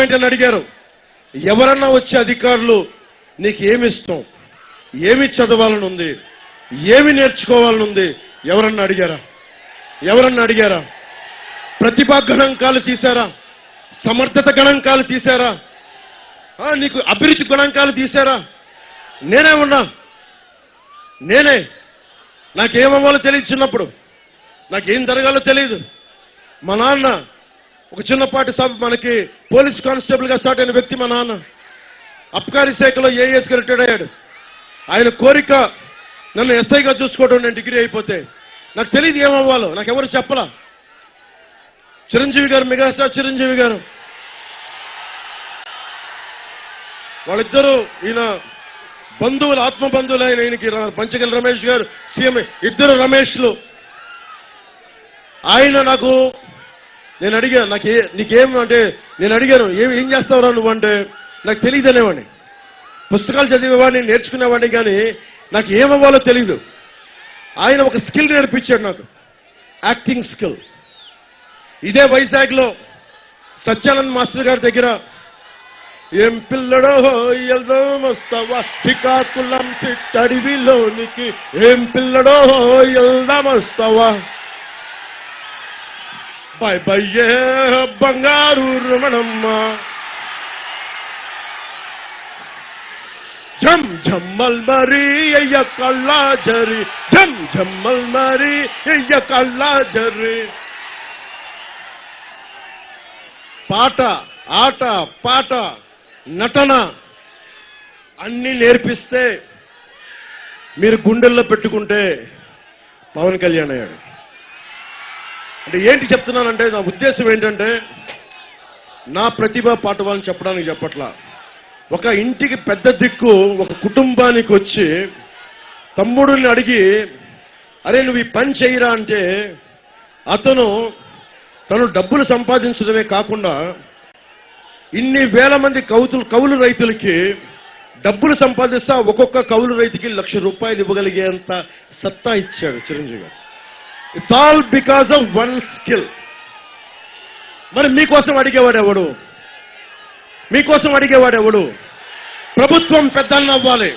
అని అడిగారు. ఎవరన్నా వచ్చే అధికారులు నీకు ఏమి ఇష్టం? ఏమి చదవాలని ఉంది ఏమి నేర్చుకోవాలనుంది? ఎవరన్నా అడిగారా? ఎవరన్నా అడిగారా? ప్రతిభా గణాంకాలు తీశారా? సమర్థత గణాంకాలు తీశారా? నీకు అభిరుచి గణాంకాలు తీశారా? నేనే ఉన్నా. నేనే. నాకేమవ్వాలో తెలియదు చిన్నప్పుడు. నాకేం జరగాలో తెలియదు. మా నాన్న ఒక చిన్నపాటి సబ్ మనకి పోలీస్ కానిస్టేబుల్గా స్టార్ట్ అయిన వ్యక్తి మా నాన్న. అబ్కారీ శాఖలో ఏఎస్గా రిటైర్డ్ అయ్యాడు. ఆయన కోరిక నన్ను ఎస్ఐగా చూసుకోవడం నేను డిగ్రీ అయిపోతే. నాకు తెలియదు ఏమవ్వాలో నాకు ఎవరు చెప్పలా? చిరంజీవి గారు మెగాస్టార్ చిరంజీవి గారు. వాళ్ళిద్దరూ ఈయన బంధువులు ఆత్మ బంధువులు ఆయన ఈయనకి పంచగల్ పంచగల రమేష్ గారు సీఎం ఇద్దరు రమేష్లు. ఆయన నాకు నేను అడిగాను నాకు ఏ నీకేం అంటే నేను అడిగాను ఏం ఏం చేస్తావురా నువ్వు అంటే? నాకు తెలియదు అనేవాడిని పుస్తకాలు చదివేవాడిని నేర్చుకునేవాడిని కానీ నాకు ఏమవ్వాలో తెలియదు ఆయన ఒక స్కిల్ నేర్పించాడు నాకు. Acting skill. ఇదే వైజాగ్లో సత్యానంద్ మాస్టర్ గారి దగ్గర ఏం పిల్లడో వెళ్దాం వస్తావా? శ్రీకాకుళం సిట్టడివిలోనికి. ఏం పిల్లడో వెళ్దాం వస్తావా బంగారు రమణమ్మ. జం జమ్మల్ మరి అయ్య కళ్ళా జరి జం జమ్మల్ మరి అయ్య కళ్ళా జరి పాట ఆట పాట నటన అన్ని నేర్పిస్తే మీరు గుండెల్లో పెట్టుకుంటే పవన్ కళ్యాణ్ అయ్యాడు. అంటే ఏంటి చెప్తున్నానంటే నా ఉద్దేశం ఏంటంటే నా ప్రతిభ పాటవాలని చెప్పడానికి చెప్పట్లా. ఒక ఇంటికి పెద్ద దిక్కు ఒక కుటుంబానికి వచ్చి తమ్ముడిని అడిగి అరే నువ్వు ఈ పని చేయరా? అంటే అతను తను డబ్బులు సంపాదించడమే కాకుండా ఇన్ని వేల మంది కౌతులు కౌలు రైతులకి డబ్బులు సంపాదిస్తా ఒక్కొక్క కౌలు రైతుకి లక్ష రూపాయలు ఇవ్వగలిగేంత సత్తా ఇచ్చాడు Chiranjeevi garu. It's all because of one skill మరి మీకోసం అడిగేవాడు ఎవడు? మీకోసం అడిగేవాడు ఎవడు? ప్రభుత్వం పెద్దలను అవ్వాలి.